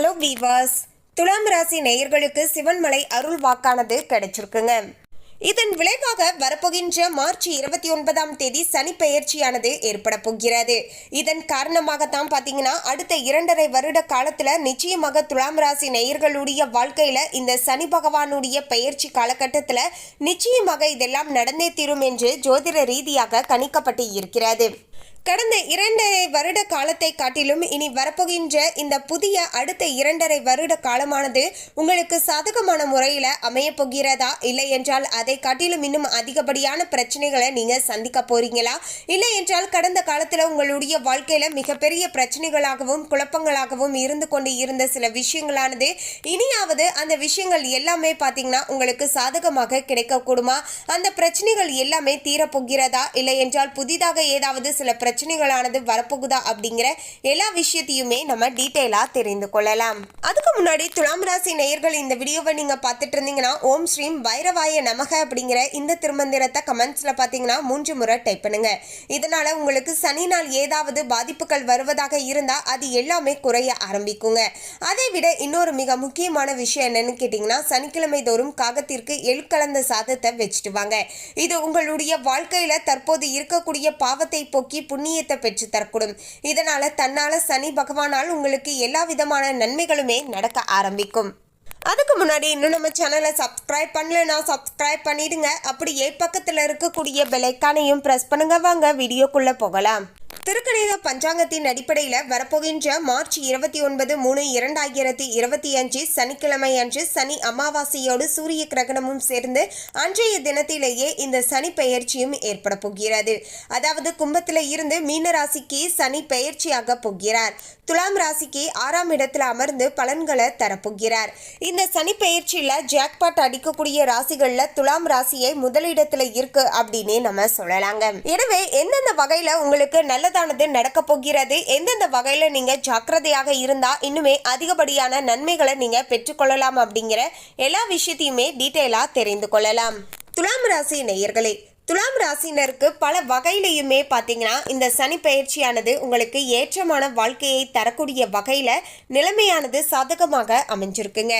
Hello viewers துலாம் ராசி நேயர்களுக்கு சிவன்மலை அருள் வாக்கானது கிடைச்சிருக்குங்க. இதன் விளைவாக வரப்போகின்ற மார்ச் இருபத்தி ஒன்பதாம் தேதி சனி பெயர்ச்சியானது ஏற்பட போகிறது. இதன் காரணமாகத்தான் பார்த்தீங்கன்னா அடுத்த இரண்டரை வருட காலத்தில் நிச்சயமாக துலாம் ராசி நேயர்களுடைய வாழ்க்கையில் இந்த சனி பகவானுடைய பெயர்ச்சி காலகட்டத்தில் நிச்சயமாக இதெல்லாம் நடந்தே தீரும் என்று ஜோதிட ரீதியாக கணிக்கப்பட்டு இருக்கிறது. கடந்த இரண்டரை வருட காலத்தை காட்டிலும் இனி வரப்போகின்ற இந்த புதிய அடுத்த இரண்டரை வருட காலமானது உங்களுக்கு சாதகமான முறையில் அமைய போகிறதா? இல்லை என்றால் அதை காட்டிலும் இன்னும் அதிகப்படியான பிரச்சனைகளை நீங்கள் சந்திக்க போறீங்களா? இல்லை என்றால் கடந்த காலத்தில் உங்களுடைய வாழ்க்கையில் மிகப்பெரிய பிரச்சனைகளாகவும் குழப்பங்களாகவும் இருந்து கொண்டு இருந்த சில விஷயங்களானது இனியாவது அந்த விஷயங்கள் எல்லாமே பார்த்தீங்கன்னா உங்களுக்கு சாதகமாக கிடைக்கக்கூடுமா? அந்த பிரச்சனைகள் எல்லாமே தீரப்போகிறதா? இல்லை என்றால் புதிதாக ஏதாவது சில பிரச்சனைகளானது வரப்போகுதா அப்படிங்கிற எல்லா விஷயத்தையுமே நம்ம டீட்டெயிலாக தெரிந்து கொள்ளலாம். அதுக்கு முன்னாடி துலாம் ராசி நேயர்கள் இந்த வீடியோவை நீங்கள் பார்த்துட்டு இருந்தீங்கன்னா ஓம் ஸ்ரீம் வைரவாய நமக அப்படிங்கிற இந்த திருமந்திரத்தை கமெண்ட்ஸில் பார்த்தீங்கன்னா மூன்று முறை டைப் பண்ணுங்க. இதனால உங்களுக்கு சனி நாள் ஏதாவது பாதிப்புகள் வருவதாக இருந்தால் அது எல்லாமே குறைய ஆரம்பிக்குங்க. அதை விட இன்னொரு மிக முக்கியமான விஷயம் என்னன்னு கேட்டிங்கன்னா சனிக்கிழமை தோறும் காகத்திற்கு எள் கலந்த சாதத்தை வச்சுட்டு வாங்க. இது உங்களுடைய வாழ்க்கையில் தற்போது இருக்கக்கூடிய பாவத்தை போக்கி புண்ணியத்தை பெற்று தரக்கூடும். இதனால தன்னால சனி பகவானால் உங்களுக்கு எல்லா விதமான நன்மைகளுமே நடக்க ஆரம்பிக்கும். அதுக்கு முன்னாடி இன்னும் நம்ம சேனலை சப்ஸ்கிரைப் பண்ணலன்னா சப்ஸ்கிரைப் பண்ணிடுங்க. அப்படியே பக்கத்தில் இருக்கக்கூடிய பெலைக்கானையும் ப்ரெஸ் பண்ணுங்க. வாங்க வீடியோக்குள்ளே போகலாம். திருக்கணித பஞ்சாங்கத்தின் அடிப்படையில் வரப்போகின்ற மார்ச் இருபத்தி ஒன்பது மூணு இரண்டாயிரத்தி இருபத்தி அஞ்சு சனிக்கிழமை அன்று சனி அமாவாசையோடு சூரிய கிரகணமும் சேர்ந்து அன்றைய தினத்திலேயே இந்த சனி பெயர்ச்சியும் ஏற்பட போகிறது. அதாவது கும்பத்தில் இருந்து மீன ராசிக்கு சனி பெயர்ச்சியாக போகிறார். துலாம் ராசிக்கு ஆறாம் இடத்தில் அமர்ந்து பலன்களை தரப்போகிறார். இந்த சனி பெயர்ச்சியில் ஜாக்பாட் அடிக்கக்கூடிய ராசிகளில் துலாம் ராசியை முதலிடத்தில் இருக்கு அப்படின்னு நம்ம சொல்லலாங்க. எனவே எந்தெந்த வகையில் உங்களுக்கு நல்ல நல்லதானது நடக்க போகிறது. எந்தெந்த வகையில் நீங்க ஜாக்கிரதையாக இருந்தா இன்னுமே அதிகப்படியான நன்மைகளை நீங்க பெற்றுக்கொள்ளலாம் அப்படிங்கிற எல்லா விஷயத்தையுமே டீட்டெயிலாக தெரிந்து கொள்ளலாம். துலாம் ராசி நேயர்களே துலாம் ராசினருக்கு பல வகையிலையுமே பார்த்தீங்கன்னா இந்த சனி பயிற்சியானது உங்களுக்கு ஏற்றமான வாழ்க்கையை தரக்கூடிய வகையில் நிலைமையானது சாதகமாக அமைஞ்சிருக்குங்க.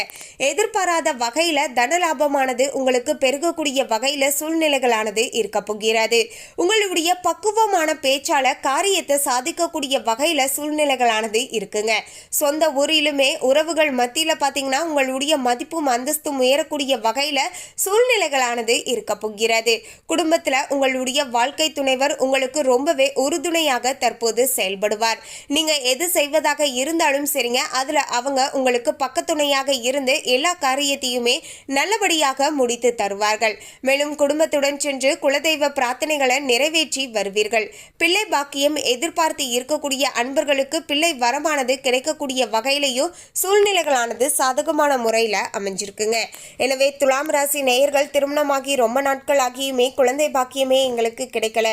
எதிர்பாராத வகையில் தனலாபமானது உங்களுக்கு பெருகக்கூடிய வகையில் சூழ்நிலைகளானது இருக்க போகிறது. உங்களுடைய பக்குவமான பேச்சால காரியத்தை சாதிக்கக்கூடிய வகையில் சூழ்நிலைகளானது இருக்குங்க. சொந்த ஊரிலுமே உறவுகள் மத்தியில் பார்த்தீங்கன்னா உங்களுடைய மதிப்பும் அந்தஸ்தும் உயரக்கூடிய வகையில் சூழ்நிலைகளானது இருக்க போகிறது. குடும்ப குடும்பத்தில் உங்களுடைய வாழ்க்கை துணைவர் உங்களுக்கு ரொம்பவே உறுதுணையாக தற்போது செயல்படுவார். நீங்க எது செய்வதாக இருந்தாலும் சரிங்க. அதுல அவங்க உங்களுக்கு பக்கத்துணையாக இருந்து எல்லா காரியத்தையுமே நல்லபடியாக முடித்து தருவார்கள். மேலும் குடும்பத்துடன் சென்று குலதெய்வ பிரார்த்தனைகளை நிறைவேற்றி வருவீர்கள். பிள்ளை பாக்கியம் எதிர்பார்த்து இருக்கக்கூடிய அன்பர்களுக்கு பிள்ளை வரமானது கிடைக்கக்கூடிய வகையிலையும் சூழ்நிலைகளானது சாதகமான முறையில் அமைஞ்சிருக்குங்க. எனவே துலாம் ராசி நேயர்கள் திருமணமாகி ரொம்ப நாட்கள் ஆகியுமே குழந்தை குழந்தை பாக்கியமே எங்களுக்கு கிடைக்கல.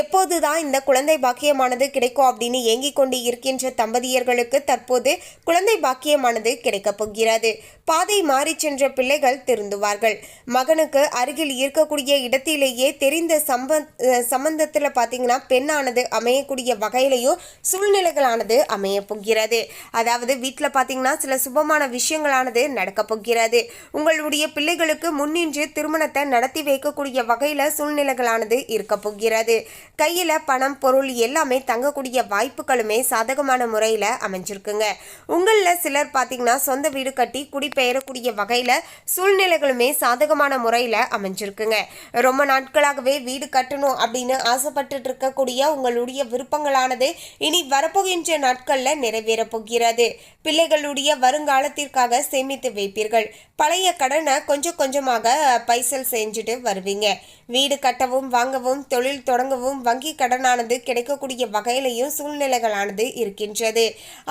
எப்போதுதான் இந்த குழந்தை பாக்கியமானது கிடைக்கும் அப்படின்னு ஏங்கிக் கொண்டு இருக்கின்ற தம்பதியர்களுக்கு தற்போது குழந்தை பாக்கியமானது கிடைக்கப் போகிறது. பாதை மாறி சென்ற பிள்ளைகள் திருந்துவார்கள். மகனுக்கு அருகில் இருக்கக்கூடிய இடத்திலேயே தெரிந்த சம்ப சம்பந்தத்தில் பார்த்தீங்கன்னா பெண்ணானது அமையக்கூடிய வகையிலையும் சூழ்நிலைகளானது அமைய போகிறது. அதாவது வீட்டில் பார்த்தீங்கன்னா சில சுபமான விஷயங்களானது நடக்கப் போகிறது. உங்களுடைய பிள்ளைகளுக்கு முன்னின்று திருமணத்தை நடத்தி வைக்கக்கூடிய வகையில் சூழ்நிலைகளானது இருக்க போகிறது. கையில் பணம் பொருள் எல்லாமே தங்கக்கூடிய வாய்ப்புகளுமே சாதகமான முறையில் அமைஞ்சிருக்குங்க. உங்களில் சிலர் பார்த்தீங்கன்னா சொந்த வீடு கட்டி குடிபெயரக்கூடிய வகையில் சூழ்நிலைகளுமே சாதகமான முறையில் அமைஞ்சிருக்குங்க. ரொம்ப நாட்களாகவே வீடு கட்டணும் அப்படின்னு ஆசைப்பட்டுட்டு இருக்கக்கூடிய உங்களுடைய விருப்பங்களானது இனி வரப்போகின்ற நாட்களில் நிறைவேறப் போகிறது. பிள்ளைகளுடைய வருங்காலத்திற்காக சேமித்து வைப்பீர்கள். பழைய கடனை கொஞ்சம் கொஞ்சமாக பைசல் செஞ்சுட்டு வருவீங்க. வீடு கட்டவும் வாங்கவும் தொழில் தொடங்கவும் வங்கி கடனானது கிடைக்கக்கூடிய வகையிலையும் சூழ்நிலைகளானது இருக்கின்றது.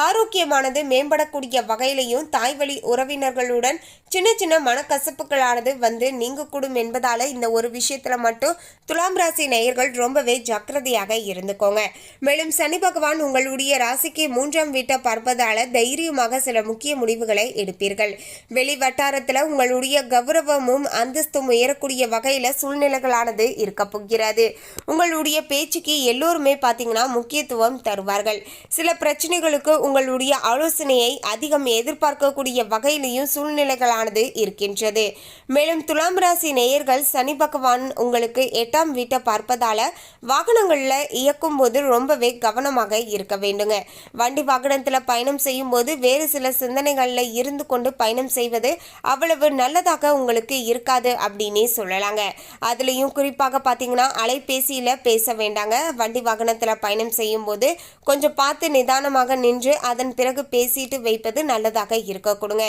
ஆரோக்கியமானது மேம்படக்கூடிய வகையிலையும் தாய்வழி உறவினர்களுடன் சின்ன சின்ன மனக்கசப்புகளானது வந்து நீங்கக்கூடும் என்பதால இந்த ஒரு விஷயத்துல மட்டும் துலாம் ராசி நேயர்கள் ரொம்பவே ஜாக்கிரதையாக இருந்துக்கோங்க. மேலும் சனி பகவான் உங்களுடைய ராசிக்கு மூன்றாம் வீட்டை பார்ப்பதால தைரியமாக சில முக்கிய முடிவுகளை எடுப்பீர்கள். வெளி வட்டாரத்தில் உங்களுடைய கௌரவமும் அந்தஸ்தும் உயரக்கூடிய வகையில் சூழ்நிலைகளானது நாளானது இருக்க போகிறது. உங்களுடைய பேச்சுக்கு எல்லோருமே பார்த்தீங்கன்னா முக்கியத்துவம் தருவார்கள். சில பிரச்சனைகளுக்கு உங்களுடைய ஆலோசனையை அதிகம் எதிர்பார்க்கக்கூடிய வகையிலையும் சூழ்நிலைகளானது இருக்கின்றது. மேலும் துலாம் ராசி நேயர்கள் சனி பகவான் உங்களுக்கு எட்டாம் வீட்டை பார்ப்பதால வாகனங்களில் இயக்கும் போது ரொம்பவே கவனமாக இருக்க வேண்டுங்க. வண்டி வாகனத்தில் பயணம் செய்யும் போது வேறு சில சிந்தனைகளில் இருந்து கொண்டு பயணம் செய்வது அவ்வளவு நல்லதாக உங்களுக்கு இருக்காது அப்படின்னே சொல்லலாங்க. அதுலேயும் குறிப்பாக பார்த்தீங்கன்னா அலைபேசியில் பேச வேண்டாங்க. வண்டி வாகனத்தில் பயணம் செய்யும்போது கொஞ்சம் பார்த்து நிதானமாக நின்று அதன் பிறகு பேசிட்டு வைப்பது நல்லதாக இருக்க கொடுங்க.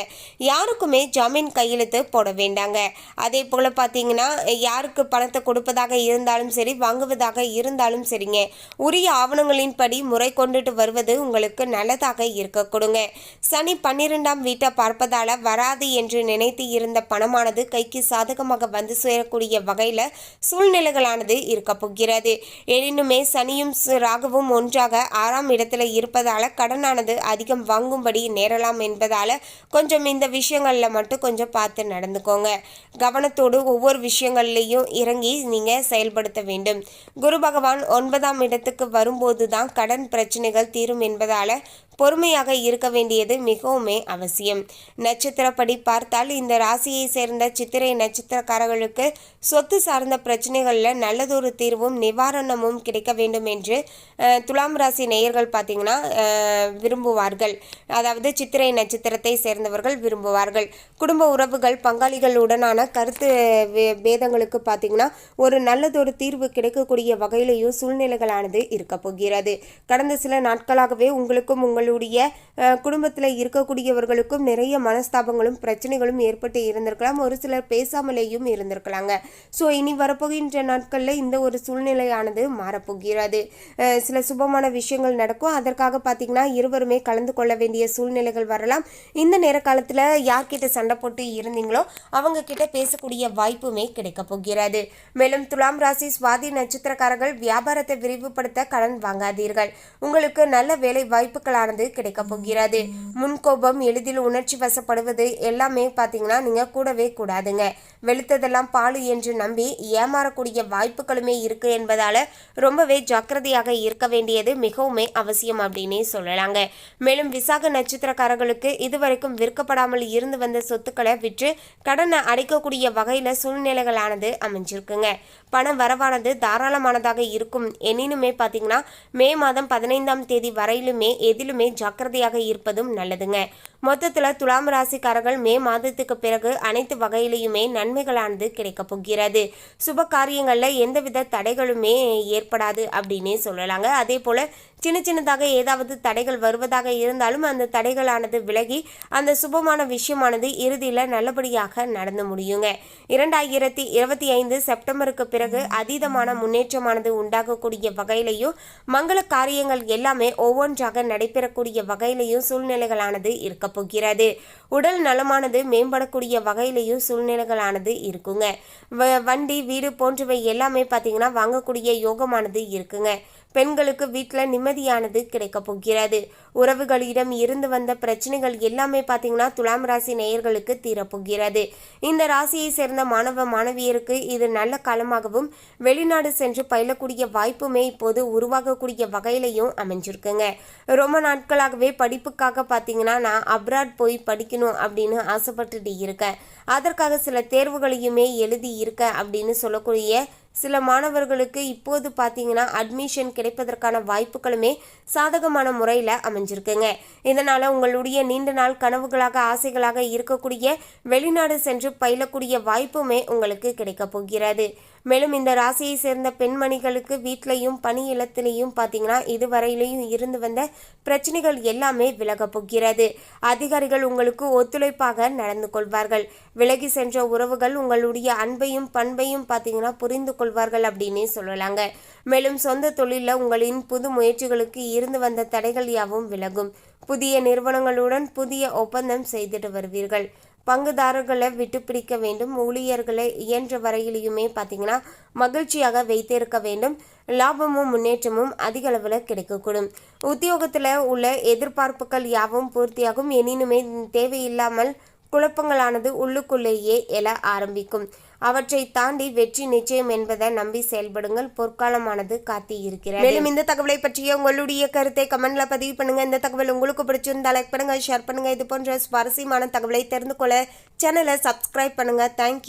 யாருக்குமே ஜாமீன் கையெழுத்து போட வேண்டாங்க. அதே போல் பார்த்தீங்கன்னா யாருக்கு பணத்தை கொடுப்பதாக இருந்தாலும் சரி வாங்குவதாக இருந்தாலும் சரிங்க. உரிய ஆவணங்களின்படி முறை கொண்டுட்டு வருவது உங்களுக்கு நல்லதாக இருக்க கொடுங்க. சனி பன்னிரெண்டாம் வீட்டை பார்ப்பதால வராது என்று நினைத்து இருந்த பணமானது கைக்கு சாதகமாக வந்து சேரக்கூடிய வகையில் சூழ்நிலைகளானது இருக்க போகிறது. எனினுமே சனியும் சு- ராகுவும் ஒன்றாக ஆறாம் இடத்துல இருப்பதால கடனானது அதிகம் வாங்கும்படி நேரலாம் என்பதால கொஞ்சம் இந்த விஷயங்களில் மட்டும் கொஞ்சம் பார்த்து நடந்துக்கோங்க. கவனத்தோடு ஒவ்வொரு விஷயங்கள்லையும் இறங்கி நீங்க செயல்படுத்த வேண்டும். குரு பகவான் ஒன்பதாம் இடத்துக்கு வரும்போது தான் கடன் பிரச்சனைகள் தீரும் என்பதால பொறுமையாக இருக்க வேண்டியது மிகவுமே அவசியம். நட்சத்திரப்படி பார்த்தால் இந்த ராசியை சேர்ந்த சித்திரை நட்சத்திரக்காரர்களுக்கு சொத்து சார்ந்த பிரச்சனைகளில் நல்லதொரு தீர்வும் நிவாரணமும் கிடைக்க வேண்டும் என்று துலாம் ராசி நேயர்கள் பார்த்தீங்கன்னா விரும்புவார்கள். அதாவது சித்திரை நட்சத்திரத்தை சேர்ந்தவர்கள் விரும்புவார்கள். குடும்ப உறவுகள் பங்காளிகளுடனான கருத்து பேதங்களுக்கு பார்த்தீங்கன்னா ஒரு நல்லதொரு தீர்வு கிடைக்கக்கூடிய வகையிலையும் சூழ்நிலைகளானது இருக்க போகிறது. கடந்த சில நாட்களாகவே உங்களுக்கும் உங்கள் அவங்களுடைய குடும்பத்தில் இருக்கக்கூடியவர்களுக்கும் நிறைய மனஸ்தாபங்களும் பிரச்சனைகளும் ஏற்பட்டு இருந்திருக்கலாம். ஒரு சிலர் பேசாமலேயும் இருந்திருக்கலாங்க. ஸோ இனி வரப்போகின்ற நாட்களில் இந்த ஒரு சூழ்நிலையானது மாறப்போகிறது. சில சுபமான விஷயங்கள் நடக்கும். அதற்காக பார்த்தீங்கன்னா இருவருமே கலந்து கொள்ள வேண்டிய சூழ்நிலைகள் வரலாம். இந்த நேர காலத்தில் யார்கிட்ட சண்டை போட்டு இருந்தீங்களோ அவங்க கிட்ட பேசக்கூடிய வாய்ப்புமே கிடைக்க போகிறது. மேலும் துலாம் ராசி சுவாதி நட்சத்திரக்காரர்கள் வியாபாரத்தை விரிவுபடுத்த கடன் வாங்காதீர்கள். உங்களுக்கு நல்ல வேலை வாய்ப்புகளான வாய்ப்புகளானது கிடைக்க போகிறது. முன்கோபம் எளிதில் உணர்ச்சி வசப்படுவது எல்லாமே பார்த்தீங்கன்னா நீங்க கூடவே கூடாதுங்க. வெளுத்ததெல்லாம் பாலு என்று நம்பி ஏமாறக்கூடிய வாய்ப்புகளுமே இருக்கு என்பதால ரொம்பவே ஜாக்கிரதையாக இருக்க வேண்டியது மிகவுமே அவசியம் அப்படின்னே சொல்லலாங்க. மேலும் விசாக நட்சத்திரக்காரர்களுக்கு இதுவரைக்கும் விற்கப்படாமல் இருந்து வந்த சொத்துக்களை விற்று கடனை அடைக்கக்கூடிய வகையில் சூழ்நிலைகளானது அமைஞ்சிருக்குங்க. பண வரவானது தாராளமானதாக இருக்கும். எனினுமே பார்த்தீங்கன்னா மே மாதம் பதினைந்தாம் தேதி வரையிலுமே எதிலுமே ஜாக்கிரதையாக இருப்பதும் நல்லதுங்க. மொத்தத்தில் துலாம் ராசிக்காரர்கள் மே மாதத்துக்கு பிறகு அனைத்து வகையிலையுமே நன்மைகளானது கிடைக்க போகிறது. சுப காரியங்களில் எந்தவித தடைகளுமே ஏற்படாது அப்படின்னே சொல்லலாங்க. அதே போல் சின்ன சின்னதாக ஏதாவது தடைகள் வருவதாக இருந்தாலும் அந்த தடைகளானது விலகி அந்த சுபமான விஷயமானது இறுதியில் நல்லபடியாக நடந்து முடியுங்க. இரண்டாயிரத்தி இருபத்தி ஐந்து செப்டம்பருக்கு பிறகு அதீதமான முன்னேற்றமானது உண்டாகக்கூடிய வகையிலையும் மங்கள காரியங்கள் எல்லாமே ஒவ்வொன்றாக நடைபெறக்கூடிய வகையிலையும் சூழ்நிலைகளானது இருக்க போகிறது. உடல் நலமானது மேம்படக்கூடிய வகையிலையும் சூழ்நிலைகளானது இருக்குங்க. வ- வண்டி வீடு போன்றவை எல்லாமே பார்த்தீங்கன்னா வாங்கக்கூடிய யோகமானது இருக்குங்க. பெண்களுக்கு வீட்டில் நிம்மதியானது கிடைக்க போகிறது. உறவுகளிடம் இருந்து வந்த பிரச்சனைகள் எல்லாமே பார்த்தீங்கன்னா துலாம் ராசி நேயர்களுக்கு தீரப்போகிறது இந்த ராசியை சேர்ந்த மாணவ மாணவியருக்கு இது நல்ல காலமாகவும் வெளிநாடு சென்று பயிலக்கூடிய வாய்ப்புமே இப்போது உருவாகக்கூடிய வகையிலையும் அமைஞ்சிருக்குங்க. ரொம்ப நாட்களாகவே படிப்புக்காக பார்த்தீங்கன்னா நான் அப்ராட் போய் படிக்கணும் அப்படின்னு ஆசைப்பட்டுட்டு இருக்கேன். அதற்காக சில தேர்வுகளையுமே எழுதி இருக்க அப்படின்னு சொல்லக்கூடிய சில மாணவர்களுக்கு இப்போது பார்த்தீங்கன்னா அட்மிஷன் கிடைப்பதற்கான வாய்ப்புகளுமே சாதகமான முறையில் அமைஞ்சிருக்குங்க. இதனால் உங்களுடைய நீண்ட நாள் கனவுகளாக ஆசைகளாக இருக்கக்கூடிய வெளிநாடு சென்று பயிலக்கூடிய வாய்ப்புமே உங்களுக்கு கிடைக்க போகிறது. மேலும் இந்த ராசியை சேர்ந்த பெண்மணிகளுக்கு வீட்லையும் பணி இல்லத்திலையும் பார்த்தீங்கன்னா இதுவரையிலையும் இருந்து வந்த பிரச்சனைகள் எல்லாமே விலகப் போகிறது. அதிகாரிகள் உங்களுக்கு ஒத்துழைப்பாக நடந்து கொள்வார்கள். விலகி சென்ற உறவுகள் உங்களுடைய அன்பையும் பண்பையும் பார்த்தீங்கன்னா புரிந்து கொள்வார்கள் அப்படின்னே சொல்லலாங்க. மேலும் சொந்த தொழிலில் உங்களின் புது முயற்சிகளுக்கு இருந்து வந்த தடைகள் யாவும் விலகும். புதிய நிறுவனங்களுடன் புதிய ஒப்பந்தம் செய்துட்டு வருவீர்கள். பங்குதாரர்களை விட்டு பிடிக்க வேண்டும் ஊழியர்களை இயன்ற வரையிலையுமே பார்த்தீங்கன்னா மகிழ்ச்சியாக வைத்திருக்க வேண்டும். லாபமும் முன்னேற்றமும் அதிக அளவில் கிடைக்கக்கூடும். உத்தியோகத்தில் உள்ள எதிர்பார்ப்புகள் யாவும் பூர்த்தியாகும். எனினுமே தேவையில்லாமல் குழப்பங்களானது உள்ளுக்குள்ளேயே எழ ஆரம்பிக்கும். அவற்றை தாண்டி வெற்றி நிச்சயம் என்பதை நம்பி செயல்படுங்கள். பொற்காலமானது காத்தி இருக்கிறது மேலும் இந்த தகவலை பற்றிய உங்களுடைய கருத்தை கமெண்ட்ல பதிவு பண்ணுங்க. இந்த தகவல் உங்களுக்கு பிடிச்சிருந்தா லைக் பண்ணுங்க ஷேர் பண்ணுங்க. இது போன்ற சுவாரஸ்யமான தகவலை தெரிந்து கொள்ள சேனலை சப்ஸ்கிரைப் பண்ணுங்க. தேங்க்யூ